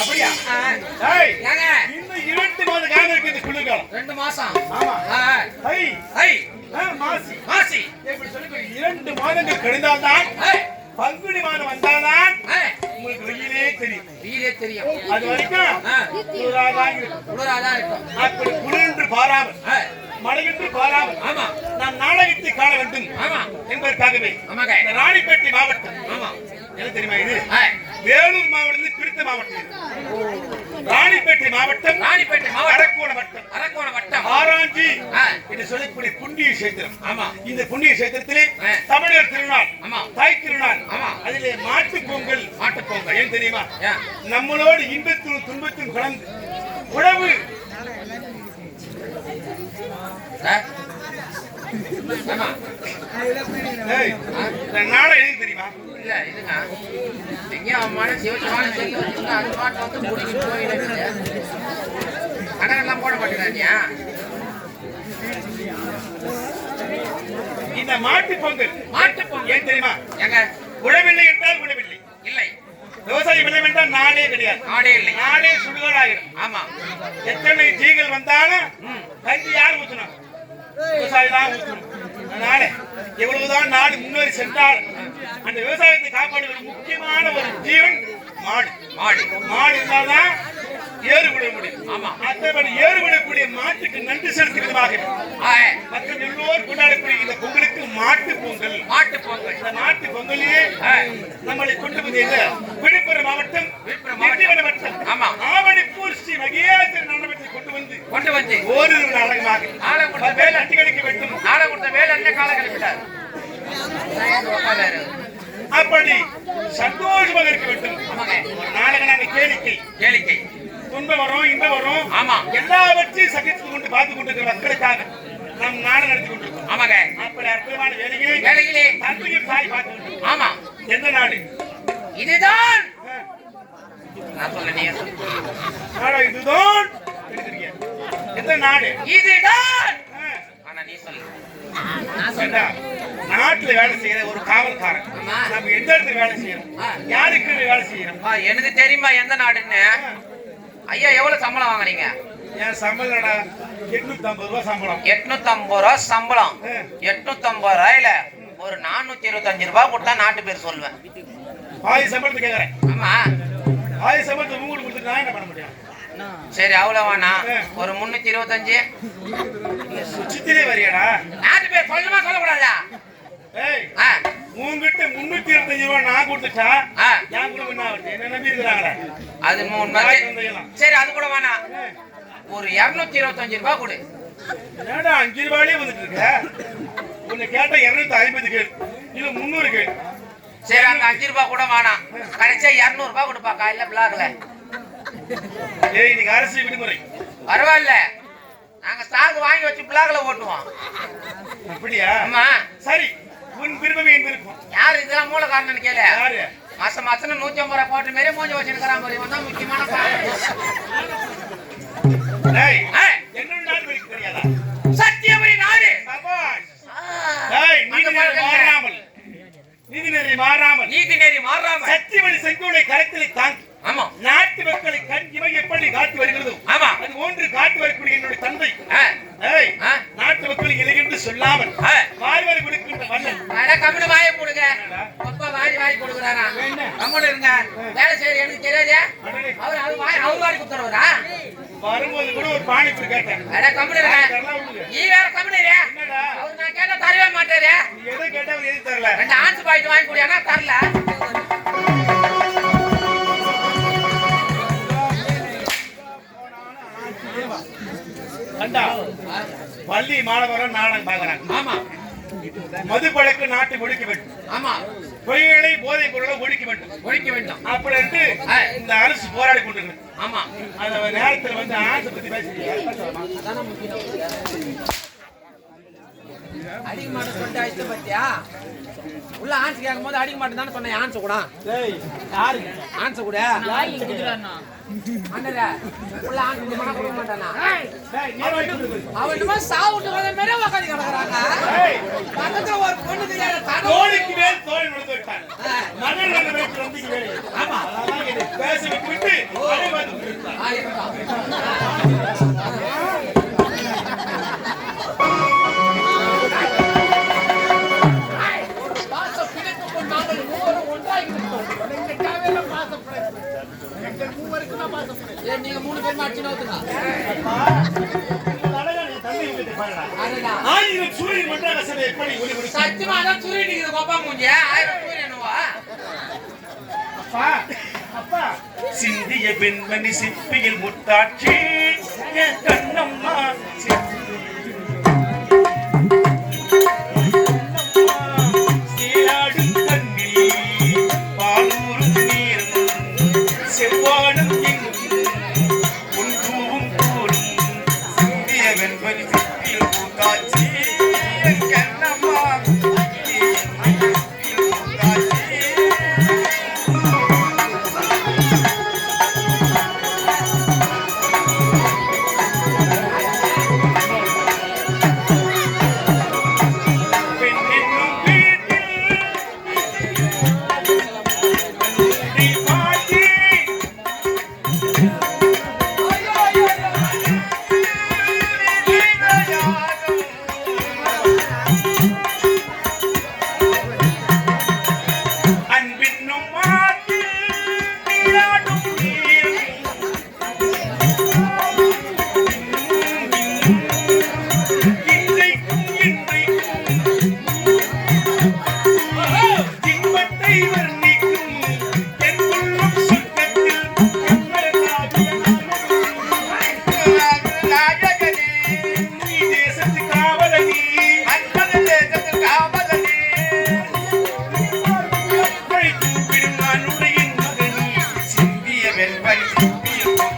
அப்படியா ஆ, ஏய், ஏங்க, இன்னும் இரண்டு மாத காலம் இருக்கு இந்த குளிர்காலம் ரெண்டு மாசம் ஆமா ஆ, ஐ ஐ, ஆ, மாசி மாசி இப்படி சொல்லி இரண்டு மாதங்கள் கழிந்தால்தான் ஐ, பங்குனி மாதம் வந்தால்தான் உங்களுக்கு வெயிலே தெரியும் வீடே தெரியும் அது வரைக்கும் ஆ, குளிராதான் இருக்கும் குளிராதான் இருக்கும் அப்படி குளிர்ந்து பாராமல் ஐ, மழையின்றி பாராமல் ஆமா நான் நாடகத்தை காண வேண்டும் ஆமா என்பதற்காகவே ஆமாங்க இந்த ராணிப்பேட்டை மாவட்டம் ஆமா. என்ன தெரியுமா இது? வேலூர் மாவட்டத்தில் பிரித்த மாவட்டம். ராணிப்பேட்டை மாவட்டம் ராணிப்பேட்டை மாவட்டம் அரக்கோண வட்டம். அரக்கோண வட்டம். ஆராய்ச்சி என்று சொல்லக்கூடிய புண்ணிய கஷேத்திரம். ஆமா. இந்த புண்ணிய கஷேத்திரத்திலே ஆ. தமிழர் திருநாள் ஆமா. தாய் திருநாள் ஆமா. அதிலே மாட்டுப் பொங்கல். மாட்டுப் பொங்கல். ஏன் தெரியுமா? நம்மளோடு இன்பத்திலும் துன்பத்திலும் கலந்து உழவு நாளை தெரியுமா? இல்ல இதுங்க எங்கேயும் அவன் மாட சிவசிவான சொல்லி வச்சுங்க அது பாட்டு வந்து முடிக்கிட்டு போயிடுது கணக்கெல்லாம் போட மாட்டேங்கிறானியா இந்த மாட்டுப் பொங்கல். மாட்டு பொங்கல். ஏன் தெரியுமா? எங்க? உழவில்லை என்றால் உழவில்லை. இல்லை. விவசாயம் இல்லை என்றால் நாடே கிடையாது. ஆடே இல்லை. நாடே சுடுகாடாகிடும் ஆமா. எத்தனை ஜீகள் வந்தாலும் கஞ்சி யார் ஊற்றணும் விவசாயி தான் ஊற்றணும் அதனால எவ்வளவுதான் நாடு முன்னேறி சென்றால் அந்த விவசாயத்தை காப்பாடுவது முக்கியமான ஒரு ஜீவன் மாடு. மாடு. மாடு இருந்தால்தான் ஏறு விட முடியும். ஆமா. மற்றபடி ஏறு விடக்கூடிய மாட்டுக்கு நன்றி செலுத்தும் விதமாக ஆ, மக்கள் எல்லோரும் கொண்டாடக்கூடிய இந்த பொங்கலுக்கு மாட்டு பொங்கல். மாட்டு பொங்கல். இந்த மாட்டு பொங்கலையே நம்மளை கொண்டு வந்து எங்க? விழுப்புரம் மாவட்டம் விழுப்புரம் மாவட்டம். ஆமா. ஆவணிப்பூர் ஸ்ரீ மண்டபத்தை கொண்டு வந்து கொண்டு வந்து. ஓரிரு நாடகமாக நாடை கொடுத்த வேலை என்ன கால உட்காந்தாரு அப்படி சந்தோஷமாக இருக்க வேண்டும் நாடகம் நாங்க கேளிக்கை. கேளிக்கை. துன்பம் வரும் இன்பம் வரும். ஆமா. எல்லாவற்றையும் சகித்து கொண்டு பார்த்து கொண்டிருக்கிற மக்களுக்காக நாம் நாடகம் நடத்தி கொண்டிருக்கோம் ஆமாங்க. அப்படி அற்புதமான வேலையை வேலையிலே. தந்தையும் தாய் பார்த்து. ஆமா. எந்த நாடு? இதுதான். நான் சொல்ல. நாடா இதுதான். எந்த நாடு? இதுதான். நாட்டுல வேலை செய்யற ஒரு காவல்காரன். ஆமா. நம்ம எந்த இடத்துல வேலை செய்யறோம்? ஆ. யாருக்கு வேலை செய்யறோம்? எனக்கு தெரியுமா எந்த நாடுன்னு ஐயா எவ்வளவு சம்பளம் வாங்குறீங்க? என் சம்பளம்டா எட்நூத்தி ரூபாய் சம்பளம். எட்நூத்தி ரூபா சம்பளம். எட்நூத்தி ரூபாயில ஒரு நானூத்தி இருபத்தஞ்சு ரூபாய் கொடுத்தா நாட்டு பேர் சொல்லுவேன். பாதி சம்பளத்தை கேக்குறேன். ஆமா. பாதி சம்பளத்தை உங்களுக்கு கொடுத்துட்டு நான் என்ன பண்ண முடியும்? சரி அவ்வளவு வேணாம் ஆ. ஒரு முன்னூத்தி இருபத்தஞ்சு. சுச்சித்திலே வரியாடா. நாட்டு பேர் சொல்லணுமா சொல்லக்கூடாதா? உங்ககிட்ட முன்னூத்தி இருபத்தஞ்சு ரூபாய் நான் கொடுத்துட்டா. என் குடும்பம் என்ன நம்பி இருக்கிறாங்களே? அது. சரி அது கூட வேணாம். ஒரு இருநூத்தி இருபத்தஞ்சு ரூபாய் கொடு. ஏடா அஞ்சு ரூபாயிலே வந்துட்டு இருக்க? உன்னை கேட்டா இருநூத்தி ஐம்பது கேள். இல்ல முந்நூறு கேள். சரி அந்த அஞ்சு ரூபாய் கூட வேணாம். கடைசியா இருநூறு ரூபாய் கொடுப்பா காலையில பிளாக்ல. ஏய் இன்னைக்கு அரசு விடுமுறை. பரவாயில்ல. நாங்க ஸ்டாக் வாங்கி வச்சு பிளாக்ல ஓட்டுவோம். அப்படியா? ஆமா. சரி. உன் விருப்பம் என் விருப்பம். யாரு? இதெல்லாம் மூல காரணம்னு கேளு. யாரு? மாசம் மாசம் நூத்தி ஐம்பது ரூபாய் போட்டு மாரி மூஞ்சி வச்சிருக்கிறான் மாதிரி இவன் தான் முக்கியமான என்னோட நாடு தெரியாதா? சத்தியபுரி நாடு. மாறாமல். நீதி நெறி மாறாமல். நீதி நெறி மாறாம சத்தியமணி செங்கோலை கரத்திலே தாங்கி ஆமா. இமை எப்படி காத்து வருகிறதோ ஆமா. அது ஒன்று காத்து வரக்கூடிய என்னுடைய தந்தை. நாட்டு மக்கள் இல்லை என்று சொல்லாமல் ஆ. வாழ்வரை கொடுக்கின்ற மன்னன் அட கம்முனு வாயை போடுங்க அப்பா வாரி வாரி கொடுக்குறாரா? கம்முனு இருங்க. வேலை செய்யற எனக்கு தெரியாதே. அவர் அவர் வாய் அவர் வாரி கொடுத்துருவாரா வரும்போது கூட ஒரு பானிபூரி கேட்டேன். அட கம்முனு இருங்க. நீ வேற. என்னடா? அவர் நான் கேட்டா தரவே மாட்டாரு. எதை கேட்டா எது தரல? ரெண்டு ஆன்ஸ் பாயிண்ட் வாங்கி குடியானா தரல. கண்டா? பள்ளி மாணவர்கள் நாடகம் பார்க்கிறாங்க. ஆமா. மதுப்பழக்கு நாட்டை ஒழிக்க வேண்டும். ஆமா. பொய்களை போதை பொருளை ஒழிக்க வேண்டும். ஒழிக்க வேண்டும். அப்படின்ட்டு இந்த அரசு போராடி கொண்டிருக்கு ஆமா. அந்த நேரத்தில் வந்து ஆசை பத்தி பேசிட்டு அடிக்க மாட்டேன் சொல்லிட்டு அடிச்ச பத்தியா உள்ள ஆன்சர் கேட்கும் போது அடிக்க மாட்டேன் தானே சொன்னேன். ஆன்சர் கூட. ஆன்சர் கூட. அவன் சாவுட்டு வந்த மேல உக்காந்து கிடக்குறாங்க. பக்கத்துல ஆமா வரைக்கும் தான் பார்க்க சொன்னேன் ஏன் நீங்க சிந்திய பெண்மணி சிப்பியில் முத்தாட்சி. கண்ணம்மா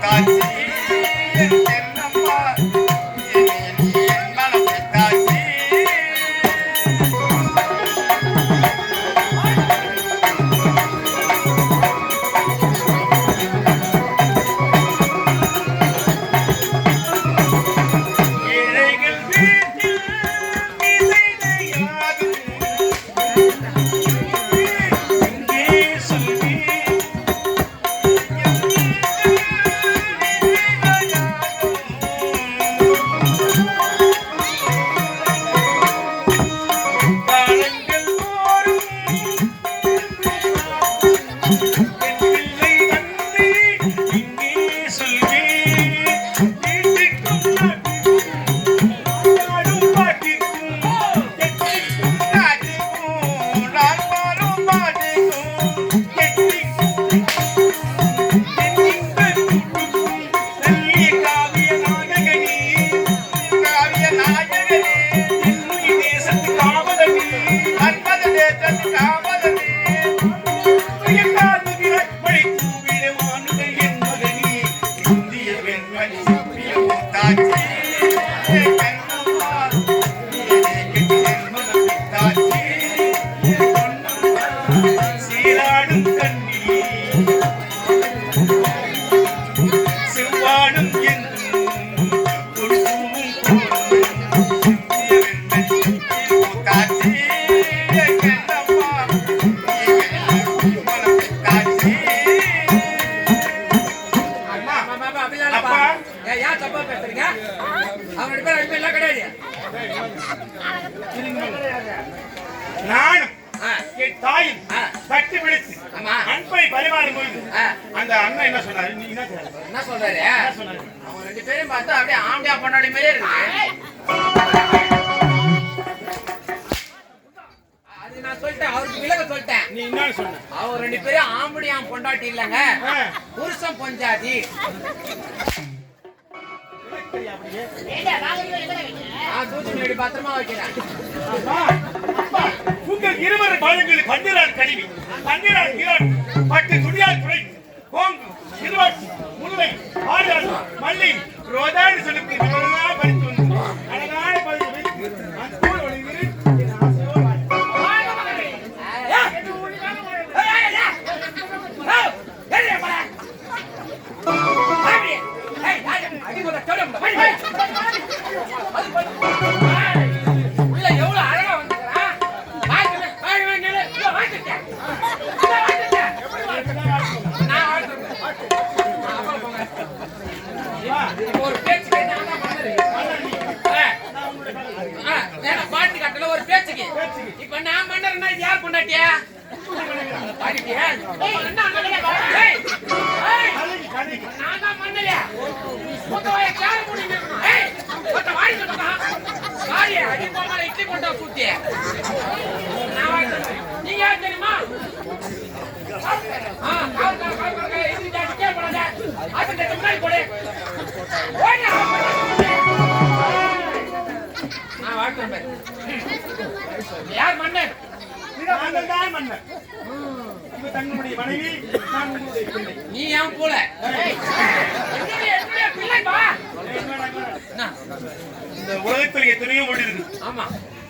Thank. அவர் ரெண்டு பேரும் ஆம்படி ஆம் பொண்டாட்டி இல்லங்க. புருஷன் பொஞ்சாதி. இருவர் பாதங்களில் பன்னிரான் கழிவு பன்னிரான் பட்டு துணியால் கோங்கு இருவாட்சி முழுமை ஆடாள் மல்லி ரோதான் சொல்லுக்கு பறித்து யார் மன்னர் நாங்கள் தான் மன்னர். இவ தங்களுடைய மனைவி, நான் உங்களுடைய பிள்ளை. நீ ஏன் போல? இந்த உலகத்தில் எத்தனையோ மொழி இருக்கு ஆமா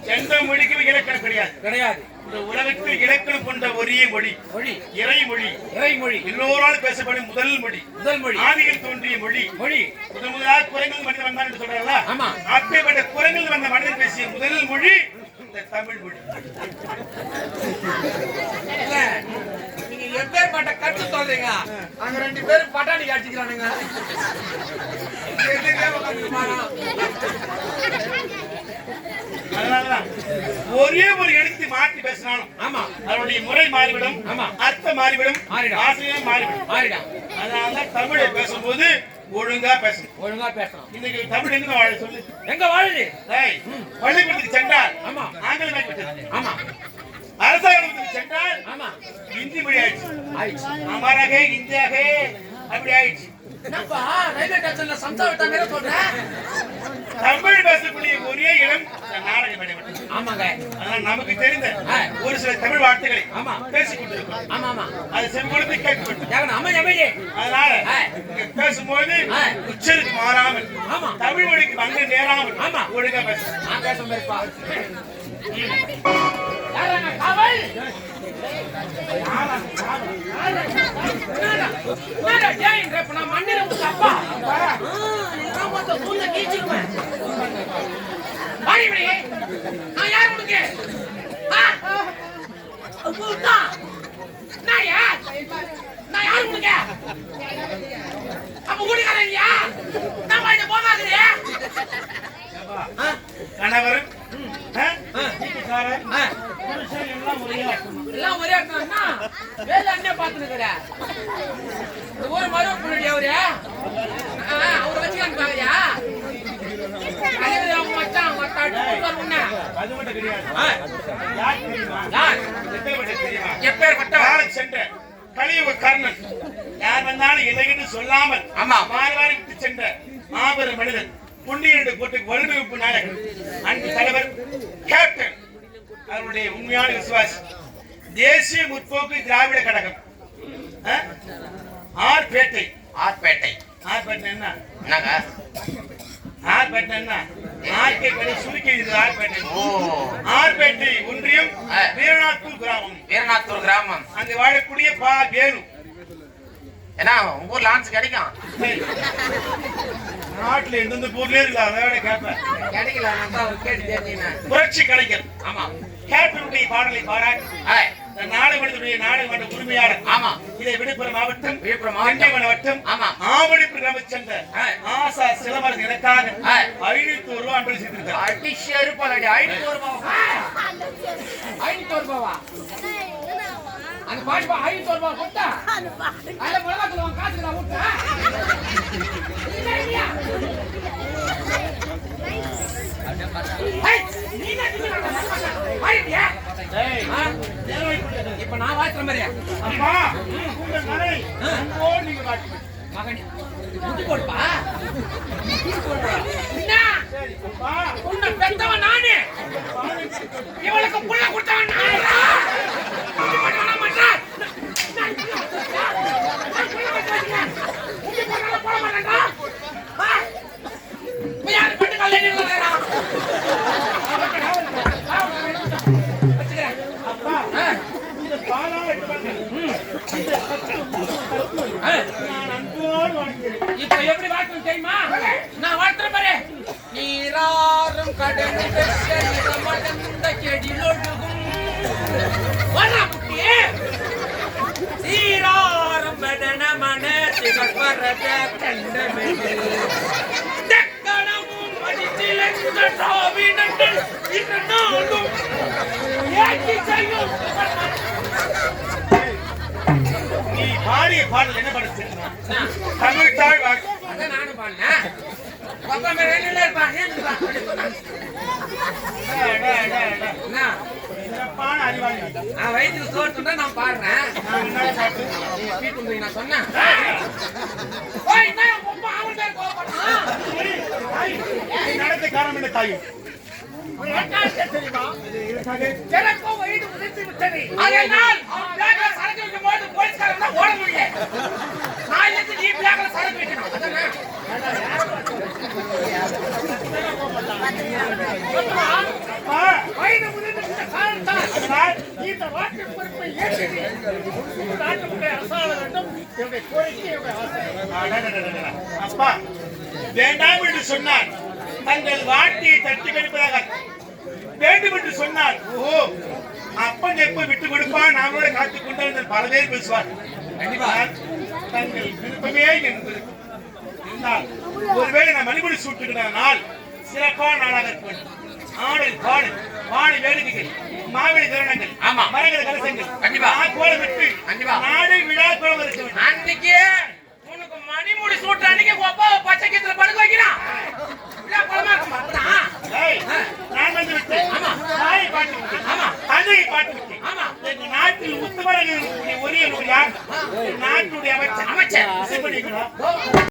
எந்த மொழிக்கும் இலக்கணம் கிடையாது. கிடையாது. இந்த உலகத்தில் இலக்கணம் கொண்ட ஒரே மொழி. மொழி. இறைமொழி. இறைமொழி. எல்லோரால் பேசப்படும் முதல் மொழி. முதல் மொழி. ஆதியில் தோன்றிய மொழி. மொழி. முதல் முதலாக குரங்கில் மனிதன் வந்தான் என்று சொல்றாங்களா ஆமா. அப்பேற்பட்ட குரங்கில் வந்த மனிதன் பேசிய முதல் மொழி இந்த தமிழ் மொழி. எப்பேற்பட்ட கட்டு சொல்றீங்க? அங்க ரெண்டு பேரும் பட்டாணி காட்சிக்கிறானுங்க. ஒரே ஒரு எழுத்து மாற்றி பேசினாலும் ஆமா. அதனுடைய முறை மாறிவிடும் ஆமா. அர்த்தம் மாறிவிடும் மாறிடும். ஆசிரியம் மாறிவிடும். மாறிடா. அதனாலதான் தமிழை பேசும்போது ஒழுங்கா பேசணும். ஒழுங்கா பேசணும். இன்னைக்கு தமிழ் எங்க வாழ சொல்லு எங்க வாழுது? பள்ளிக்கூடத்துக்கு சென்றால் ஆமா. ஆங்கிலம் ஆகிவிட்டது ஆமா. அரசாங்கத்துக்கு சென்றால் ஆமா. இந்தி மொழி ஆயிடுச்சு. ஆயிடுச்சு. அமராக இந்தியாக அப்படி ஆயிடுச்சு. என்னப்பா? ரயில்வே ஸ்டேஷன்ல சம்சா விட்ட மாதிரி சொல்ற? தமிழ் பேசக்கூடிய ஒரே இடம் நாடக மேடை மட்டும். ஆமாங்க. அதனால் நமக்கு தெரிந்த. ஒரு சில தமிழ் வார்த்தைகளை ஆமா. பேசிக் கொண்டிருக்கிறோம் ஆமா ஆமா. அது செம்பொழுது கேட்கப்பட்டது. தேவன் அமைதி அமைதி. அதனால பேசும்போது ஆ. உச்சரிப்பு மாறாமல் ஆமா. தமிழ் மொழிக்கு பங்கு நேராமல் ஆமா. ஒழுங்கா நான் பேச காவல்? நான் யார் உனக்கு நான் யார் நான் யார் உனக்கு அப்ப குடிக்காரங்க நான் வாங்க போகாதே கணவர் எல்லாம் ஒரே அண்ணா வேலை அண்ணே பாத்துனுக்குற இந்த ஊர் மருவ பின்னாடி அவரு. அவரை வச்சுக்கான்னு பாக்குறியா கர்ணன். யார் வந்தாலும் இலைன்னு சொல்லாமல் ஆமா. மாறி மாறி விட்டு சென்ற மாபெரும் மனிதன் புண்ணியனுடைய கோட்டுக்கு வலுமைப்பு நாயகன் அன்பு தலைவர் கேப்டன் அவருடைய உண்மையான விசுவாசி. தேசிய முற்போக்கு திராவிட கழகம்? ஆர்பேட்டை. ஆர்பேட்டை. ஆர்பேட்டை என்ன? என்னங்க? ஆர்பேட்டை என்ன? ஆர்கே சுருக்கி ஆர்பேட்டை. ஓ. ஆர்பேட்டை ஒன்றியம். வீரநாத்தூர் கிராமம். வீரநாத்தூர் கிராமம். அங்க வாழக்கூடிய பா. வேலு. ஏன்னா உங்க ஊர் லான்ஸ் கிடைக்கும்? சரி. நாட்டுல எந்தெந்த ஊர்லயே இருக்கு அதோட கேட்பேன். கிடைக்கல புரட்சி கலைஞர். ஆமா. கேப்டனுடைய பாடலை பாராட்டி மன்ற உரிமையாளர். ஆமா. இதை விழுப்புரம் மாவட்டம் விழுப்புரம் மாவட்டம். மாவட்டம் ஆமா. ஆவணிப்பு கிராமத்தை சேர்ந்த. ஆசா எனக்காக ஆ. ஐநூத்தி ஒரு ரூபாய் அன்பளி செய்திருக்கிறார் அடி ரூபாவா? ரூபாவா? அந்த பாட்டு பா ஐநூறு ரூபாய் கொடுத்தா. அதுல மிளகாத்தூள் உன் காசுக்கு நான் விட்டேன். இப்ப நான் வாய்க்கிற மாதிரியா. மகன் முட்டி போடுப்பா. பெத்தவன் நானு. இவளுக்கு புள்ள கொடுத்தவன் நானு இப்படி பண்ண மாட்டேன் நான் புள்ள கொடுத்தவன் இப்படி பண்ணாலும் போட மாட்டேன்டா ஆ? இப்ப யாரு பண்ணு காலையில நின்னுக்கிறா? வச்சுக்கிறேன். அப்பா ஆ, இந்த பாலாறு பண்ணு. ஆ. நான் அன்போடு வாழ்த்துகிறேன். இப்ப எப்படி வாழ்க்கணும் தெரியுமா? நான் வாழ்த்துறேன் பாரு. நீராறும் கடல் மடந்த கெடிலொழுகும் வரா வரத கண்டமெடு தெக்கணமும் செய்யும் நீ பாடிய பாடல் என்ன படிச்சு தமிழ் தாழ் வாக்கு அதான் நானும் பாடினேன் பாப்பா மேல ரெண்டு இருப்பான் சிறப்பான அறிவாளி. நான் வயிற்றுக்கு சோறு துண்டா நான் பாடுறேன். நான் சொன்னேன்? நடத்த காரணம் என்ன தாயும் எனக்கும் வயது உதிர்ந்து விட்டது. அதனால் அவன் பேக்ல சரக்கு வைக்கும்போது போலீஸ்காரன் தான் ஓட முடியும். நாளைக்கு நீ பேக்ல சரக்கு வைக்கணும். அதானே? அப்பா, வயது உதிர்ந்து விட்ட காரணத்தால் அதனால் இந்த நாட்டின் பொறுப்பை ஏற்று இந்த நாட்டுடைய அரசாள வேண்டும் என்னுடைய கோரிக்கை என்னுடைய ஆசை அடடடடடட. அப்பா என்று சொன்னார். தங்கள் வாட்டியை தட்டி கழிப்பதாக வேண்டும் என்று சொன்னார். ஓ அப்பன் எப்ப விட்டு கொடுப்பான்? நாமளோட காத்துக் கொண்டு பல பேர் பேசுவார். தங்கள் விருப்பமே என்பது இருந்தால் ஒருவேளை நான் மணிபடி சூட்டுகிற நாள் சிறப்பான நாளாக இருக்க வேண்டும் ஆடல் பாடல் வாணி வேடிக்கைகள் மாவிளி தருணங்கள் ஆமா. மரங்கள் கலசங்கள் கண்டிப்பா. கோலமிட்டு கண்டிப்பா. நாடு விழா கோலம் இருக்க வேண்டும் அன்னைக்கு மணிமுடி சூட்டு அன்னைக்கு உங்க அப்பாவை பச்சை கீத்துல படுக்க வைக்கிறான் விழா குளமா இருக்கும் அப்பதான். ஏய், நான் வந்து விட்டேன். ஆமா. தாயை பாட்டு விட்டேன். ஆமா. தந்தையை பாட்டு விட்டேன். ஆமா. எங்க நாட்டில் இருக்கக்கூடிய ஒரே ஒரு யார்? என் நாட்டுடைய அமைச்சர். அமைச்சர்.